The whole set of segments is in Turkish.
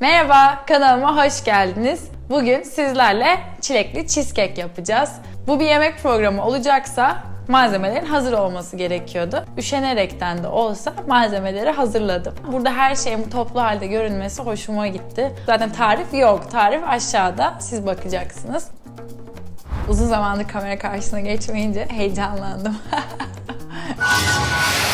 Merhaba, kanalıma hoş geldiniz. Bugün sizlerle çilekli cheesecake yapacağız. Bu bir yemek programı olacaksa malzemelerin hazır olması gerekiyordu. Üşenerekten de olsa malzemeleri hazırladım. Burada her şeyin toplu halde görünmesi hoşuma gitti. Zaten tarif yok. Tarif aşağıda. Siz bakacaksınız. Uzun zamandır kamera karşısına geçmeyince heyecanlandım.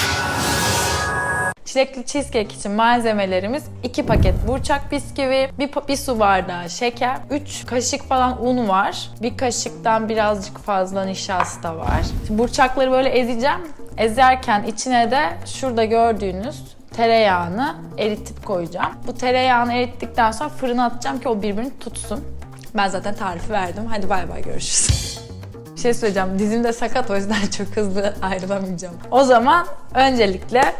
Çilekli cheesecake için malzemelerimiz 2 paket burçak bisküvi, 1, bir su bardağı şeker, 3 kaşık falan un var. Bir kaşıktan birazcık fazla nişasta var. Şimdi burçakları böyle ezeceğim. Ezerken içine de şurada gördüğünüz tereyağını eritip koyacağım. Bu tereyağını erittikten sonra fırına atacağım ki o birbirini tutsun. Ben zaten tarifi verdim. Hadi bay bay görüşürüz. Bir şey söyleyeceğim. Dizim de sakat o yüzden çok hızlı ayrılamayacağım. O zaman öncelikle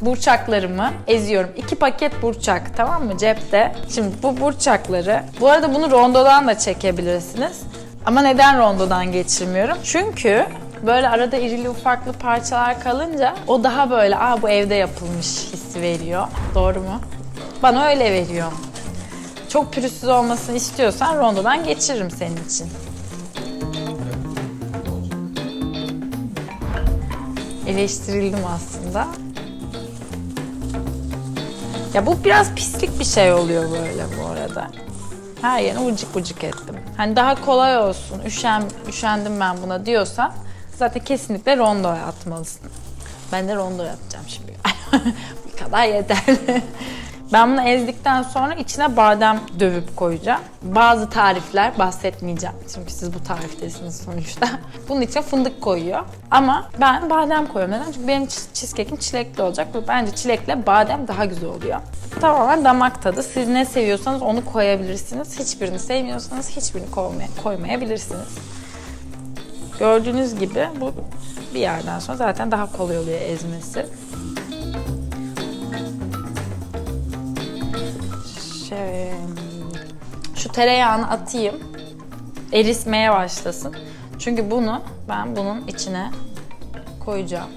burçaklarımı eziyorum. İki paket burçak tamam mı cepte. Şimdi bu burçakları, bu arada bunu rondodan da çekebilirsiniz. Ama neden rondodan geçirmiyorum? Çünkü böyle arada irili ufaklı parçalar kalınca o daha böyle aa bu evde yapılmış hissi veriyor. Doğru mu? Bana öyle veriyor. Çok pürüzsüz olmasını istiyorsan rondodan geçiririm senin için. Eleştirildim aslında. Ya bu biraz pislik bir şey oluyor böyle bu arada. Her yerini ucuk ucuk ettim. Hani daha kolay olsun, üşen, üşendim ben buna diyorsan zaten kesinlikle rondoya atmalısın. Ben de rondo yapacağım şimdi. Bu kadar yeterli. Ben bunu ezdikten sonra içine badem dövüp koyacağım. Bazı tarifler bahsetmeyeceğim çünkü siz bu tariftesiniz sonuçta. Bunun için fındık koyuyor. Ama ben badem koyuyorum. Neden? Çünkü benim cheesecake'im çilekli olacak ve bence çilekle badem daha güzel oluyor. Tamamen damak tadı. Siz ne seviyorsanız onu koyabilirsiniz. Hiçbirini sevmiyorsanız hiçbirini koymaya, koymayabilirsiniz. Gördüğünüz gibi bu bir yerden sonra zaten daha kolay oluyor ezmesi. Şöyle, şu tereyağını atayım. Erismeye başlasın. Çünkü bunu ben bunun içine koyacağım.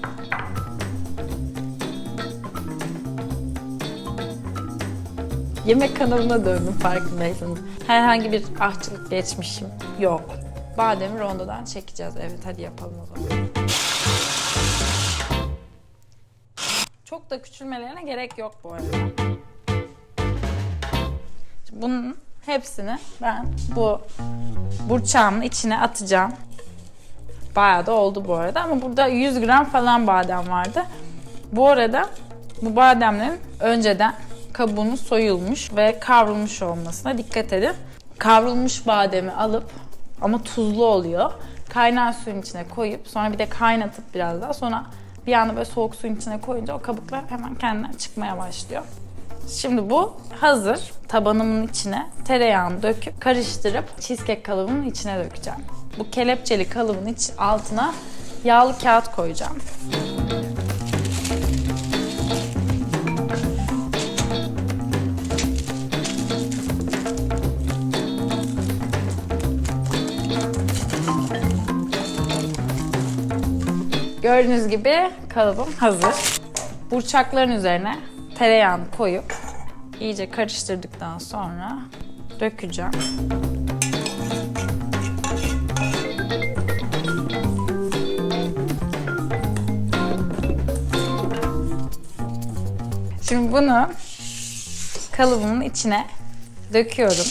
Yemek kanalına döndüm farkındaysanız. Herhangi bir aşçılık geçmişim yok. Bademi rondodan çekeceğiz. Evet hadi yapalım o zaman. Çok da küçülmelerine gerek yok bu arada. Bunun hepsini ben bu burçağımın içine atacağım. Bayağı da oldu bu arada ama burada 100 gram falan badem vardı. Bu arada bu bademlerin önceden kabuğunun soyulmuş ve kavrulmuş olmasına dikkat edin. Kavrulmuş bademi alıp ama tuzlu oluyor. Kaynar suyun içine koyup sonra bir de kaynatıp biraz daha sonra bir anda böyle soğuk suyun içine koyunca o kabuklar hemen kendinden çıkmaya başlıyor. Şimdi bu hazır. Tabanımın içine tereyağını döküp karıştırıp cheesecake kalıbının içine dökeceğim. Bu kelepçeli kalıbın iç altına yağlı kağıt koyacağım. Gördüğünüz gibi kalıbım hazır. Burçakların üzerine tereyağını koyup iyice karıştırdıktan sonra dökeceğim. Şimdi bunu kalıbımın içine döküyorum.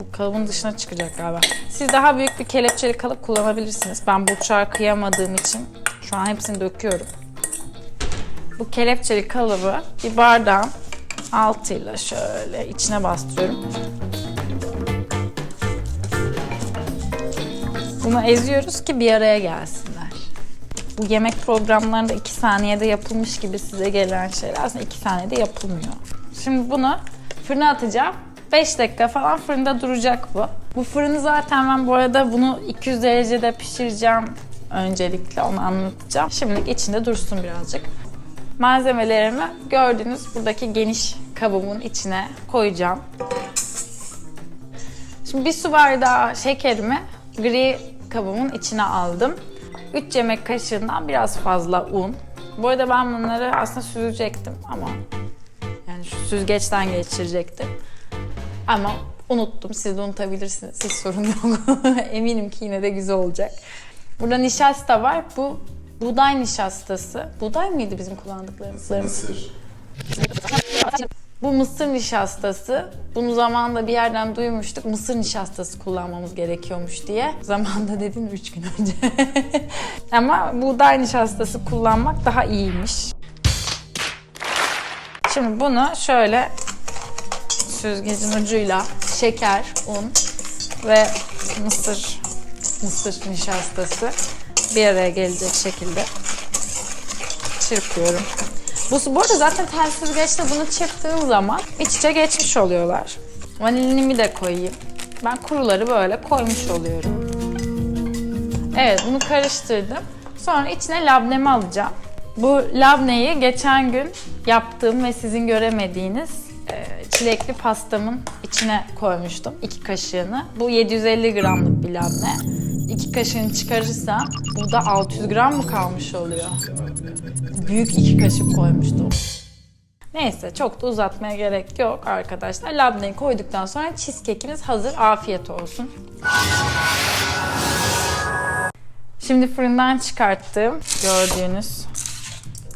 Bu kalıbın dışına çıkacak galiba. Siz daha büyük bir kelepçeli kalıp kullanabilirsiniz. Ben burçağa kıyamadığım için şu an hepsini döküyorum. Bu kelepçeli kalıbı bir bardağın altıyla şöyle içine bastırıyorum. Bunu eziyoruz ki bir araya gelsinler. Bu yemek programlarında 2 saniyede yapılmış gibi size gelen şeyler aslında 2 saniyede yapılmıyor. Şimdi bunu fırına atacağım. 5 dakika falan fırında duracak bu. Bu fırını zaten ben bu arada bunu 200 derecede pişireceğim öncelikle onu anlatacağım. Şimdilik içinde dursun birazcık. Malzemelerimi gördüğünüz buradaki geniş kabımın içine koyacağım. Şimdi bir su bardağı şekerimi gri kabımın içine aldım. 3 yemek kaşığından biraz fazla un. Bu arada ben bunları aslında süzecektim ama yani şu Süzgeçten geçirecektim. Ama unuttum. Siz de unutabilirsiniz. Hiç sorun yok. Eminim ki yine de güzel olacak. Burada nişasta var. Bu buğday nişastası. Buğday mıydı bizim kullandıklarımız? Mısır. Bu mısır nişastası. Bunu zamanında bir yerden duymuştuk. Mısır nişastası kullanmamız gerekiyormuş diye. Zamanda dedin 3 gün önce. Ama buğday nişastası kullanmak daha iyiymiş. Şimdi bunu şöyle süzgecin ucuyla şeker, un ve mısır mısır nişastası bir araya gelecek şekilde çırpıyorum. Bu, bu arada zaten tel süzgeçte bunu çırptığım zaman iç içe geçmiş oluyorlar. Vanilinimi de koyayım. Ben kuruları böyle koymuş oluyorum. Evet bunu karıştırdım. Sonra içine labnemi alacağım. Bu labneyi geçen gün yaptığım ve sizin göremediğiniz e, çilekli pastamın içine koymuştum. iki kaşığını. Bu 750 gramlık bir labne. İki kaşığını çıkarırsam burada 600 gram mı kalmış oluyor? büyük iki kaşık koymuştum. Neyse çok da uzatmaya gerek yok arkadaşlar. Labneyi koyduktan sonra cheesecake'imiz hazır. Afiyet olsun. Şimdi fırından çıkarttığım gördüğünüz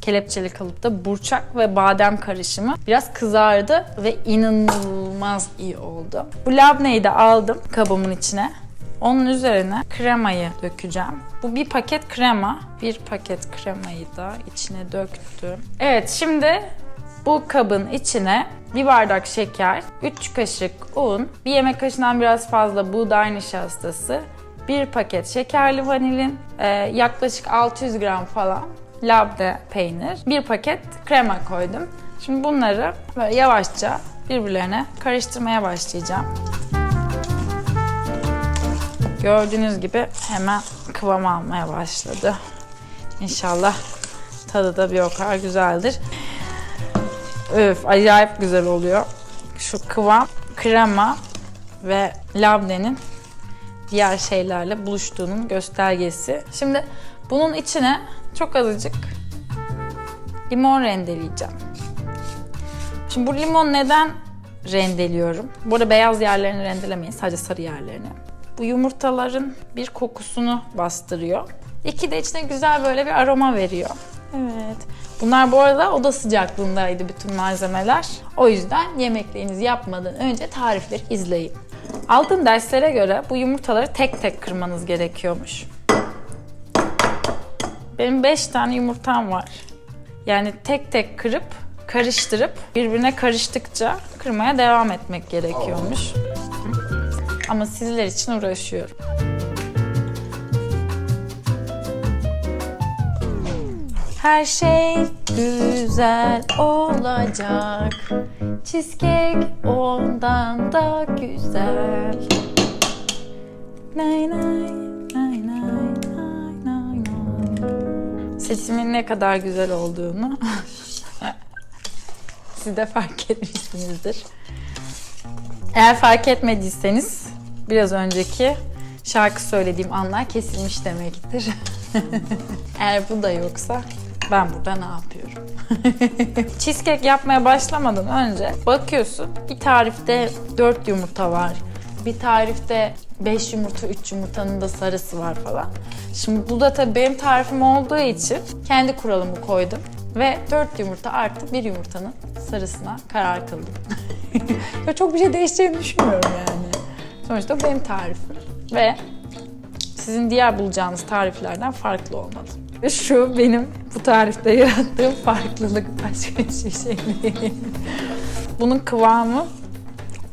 kelepçeli kalıpta burçak ve badem karışımı biraz kızardı ve inanılmaz iyi oldu. Bu labneyi de aldım kabımın içine. Onun üzerine kremayı dökeceğim. Bu bir paket krema. Bir paket kremayı da içine döktüm. Evet şimdi bu kabın içine bir bardak şeker, 3 kaşık un, bir yemek kaşığından biraz fazla buğday nişastası, bir paket şekerli vanilin, e, yaklaşık 600 gram falan labne peynir, bir paket krema koydum. Şimdi bunları böyle yavaşça birbirlerine karıştırmaya başlayacağım. Gördüğünüz gibi hemen kıvam almaya başladı. İnşallah tadı da bir o kadar güzeldir. Öf acayip güzel oluyor. Şu kıvam krema ve labnenin diğer şeylerle buluştuğunun göstergesi. Şimdi bunun içine çok azıcık limon rendeleyeceğim. Şimdi bu limon neden rendeliyorum? Bu beyaz yerlerini rendelemeyin, sadece sarı yerlerini. Bu yumurtaların bir kokusunu bastırıyor. İki de içine güzel böyle bir aroma veriyor. Evet. Bunlar bu arada oda sıcaklığındaydı bütün malzemeler. O yüzden yemeklerinizi yapmadan önce tarifleri izleyin. Aldığım derslere göre bu yumurtaları tek tek kırmanız gerekiyormuş. Benim 5 tane yumurtam var. Yani tek tek kırıp karıştırıp birbirine karıştıkça kırmaya devam etmek gerekiyormuş. Ama sizler için uğraşıyorum. Her şey güzel olacak. Cheesecake ondan da güzel. Nay nay nay nay nay nay nay. Sesimin ne kadar güzel olduğunu siz de fark etmişsinizdir. Eğer fark etmediyseniz biraz önceki şarkı söylediğim anlar kesilmiş demektir. Eğer bu da yoksa ben burada ne yapıyorum? Cheesecake yapmaya başlamadan önce bakıyorsun bir tarifte 4 yumurta var. Bir tarifte 5 yumurta, 3 yumurtanın da sarısı var falan. Şimdi bu da tabii benim tarifim olduğu için kendi kuralımı koydum. Ve 4 yumurta artı bir yumurtanın sarısına karar kıldım. Çok bir şey değişeceğini düşünmüyorum yani. Sonuçta bu benim tarifim. Ve sizin diğer bulacağınız tariflerden farklı olmalı. Ve şu benim bu tarifte yarattığım farklılık başka hiçbir şey değil. Bunun kıvamı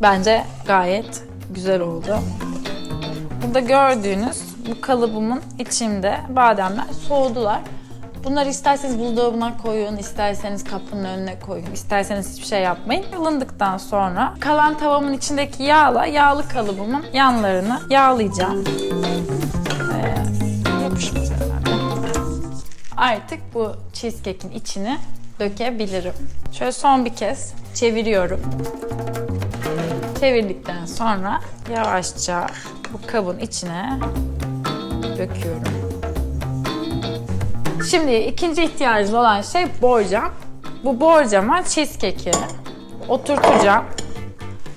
bence gayet güzel oldu. Burada gördüğünüz bu kalıbımın içinde bademler soğudular. Bunları isterseniz buzdolabına koyun, isterseniz kapının önüne koyun, isterseniz hiçbir şey yapmayın. Alındıktan sonra kalan tavamın içindeki yağla yağlı kalıbımın yanlarını yağlayacağım. Ee. Artık bu cheesecake'in içine dökebilirim. Şöyle son bir kez çeviriyorum. Çevirdikten sonra yavaşça bu kabın içine döküyorum. Şimdi ikinci ihtiyacımız olan şey borcam. Bu borcama cheesecake'i oturtacağım.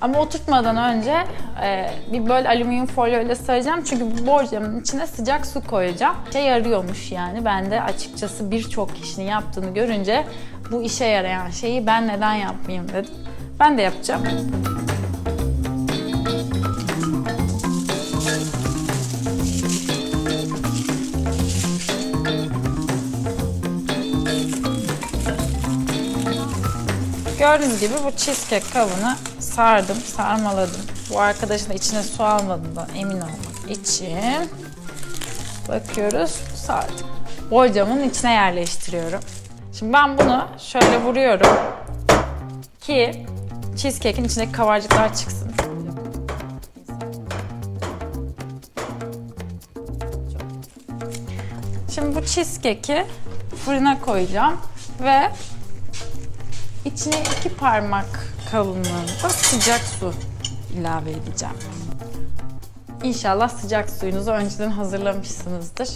Ama oturtmadan önce e, bir böyle alüminyum folyo ile saracağım. Çünkü bu borcamın içine sıcak su koyacağım. İşe yarıyormuş yani. Ben de açıkçası birçok kişinin yaptığını görünce bu işe yarayan şeyi ben neden yapmayayım dedim. Ben de yapacağım. Gördüğünüz gibi bu cheesecake kabını sardım, sarmaladım. Bu arkadaşın da içine su almadığından emin olmak için bakıyoruz, sardım. Borcamın içine yerleştiriyorum. Şimdi ben bunu şöyle vuruyorum ki cheesecake'in içindeki kabarcıklar çıksın. Şimdi bu cheesecake'i fırına koyacağım ve İçine iki parmak kalınlığında sıcak su ilave edeceğim. İnşallah sıcak suyunuzu önceden hazırlamışsınızdır.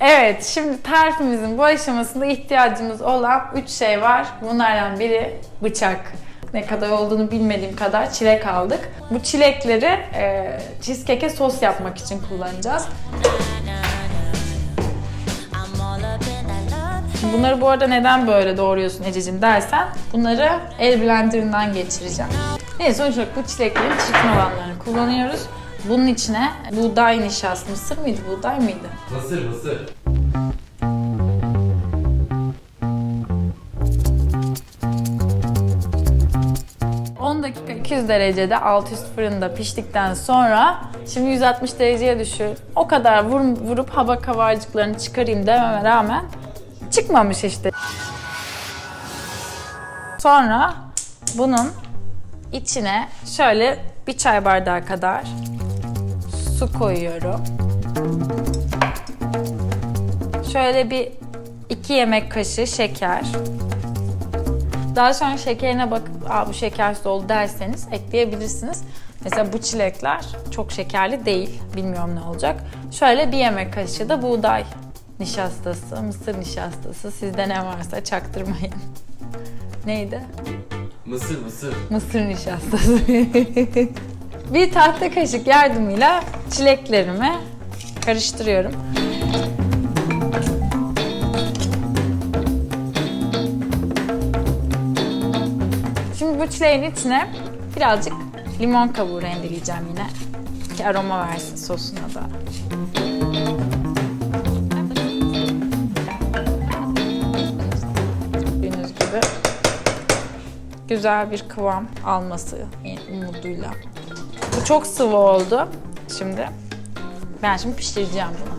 Evet, şimdi tarifimizin bu aşamasında ihtiyacımız olan üç şey var. Bunlardan biri bıçak. Ne kadar olduğunu bilmediğim kadar çilek aldık. Bu çilekleri e, cheesecake'e sos yapmak için kullanacağız. Bunları bu arada neden böyle doğruyorsun Ececiğim dersen bunları el blenderından geçireceğim. Neyse sonuç olarak bu çileklerin çirkin olanlarını kullanıyoruz. Bunun içine buğday nişastası, mısır mıydı, buğday mıydı? Mısır mısır. Hı. 10 dakika 200 derecede alt üst fırında piştikten sonra şimdi 160 dereceye düşür. O kadar vur, vurup hava kabarcıklarını çıkarayım dememe rağmen çıkmamış işte. Sonra bunun içine şöyle bir çay bardağı kadar su koyuyorum. Şöyle bir iki yemek kaşığı şeker. Daha sonra şekerine bakıp Aa, bu şekersiz oldu derseniz ekleyebilirsiniz. Mesela bu çilekler çok şekerli değil. Bilmiyorum ne olacak. Şöyle bir yemek kaşığı da buğday nişastası, mısır nişastası. Sizde ne varsa çaktırmayın. Neydi? Mısır mısır. Mısır nişastası. bir tahta kaşık yardımıyla çileklerimi karıştırıyorum. Şimdi bu çileğin içine birazcık limon kabuğu rendeleyeceğim yine. Ki aroma versin sosuna da. Güzel bir kıvam alması umuduyla. Bu çok sıvı oldu şimdi. Ben şimdi pişireceğim bunu.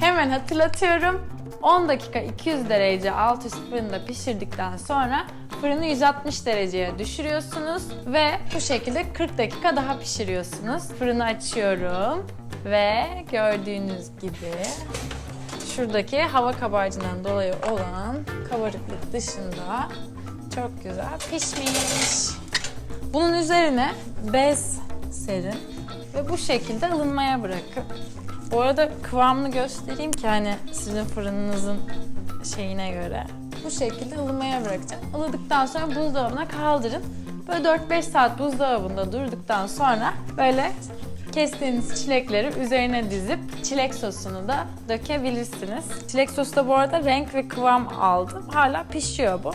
Hemen hatırlatıyorum. 10 dakika 200 derece alt üst fırında pişirdikten sonra fırını 160 dereceye düşürüyorsunuz ve bu şekilde 40 dakika daha pişiriyorsunuz. Fırını açıyorum ve gördüğünüz gibi şuradaki hava kabarcığından dolayı olan kabarıklık dışında çok güzel pişmiş. Bunun üzerine bez serin ve bu şekilde ılınmaya bırakın. Bu arada kıvamını göstereyim ki hani sizin fırınınızın şeyine göre. Bu şekilde ılımaya bırakacağım. Ilıdıktan sonra buzdolabına kaldırın. Böyle 4-5 saat buzdolabında durduktan sonra böyle kestiğiniz çilekleri üzerine dizip çilek sosunu da dökebilirsiniz. Çilek sosu da bu arada renk ve kıvam aldı. Hala pişiyor bu.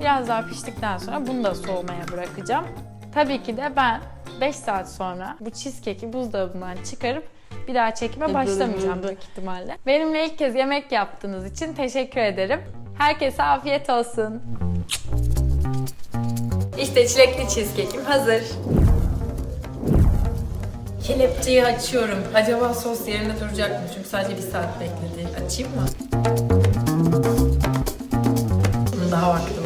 Biraz daha piştikten sonra bunu da soğumaya bırakacağım. Tabii ki de ben 5 saat sonra bu cheesecake'i buzdolabından çıkarıp bir daha çekime başlamayacağım büyük ihtimalle. Benimle ilk kez yemek yaptığınız için teşekkür ederim. Herkese afiyet olsun. İşte çilekli cheesecake'im hazır. Kelepçeyi açıyorum. Acaba sos yerinde duracak mı? Çünkü sadece bir saat bekledi. Açayım mı? Daha vakti var.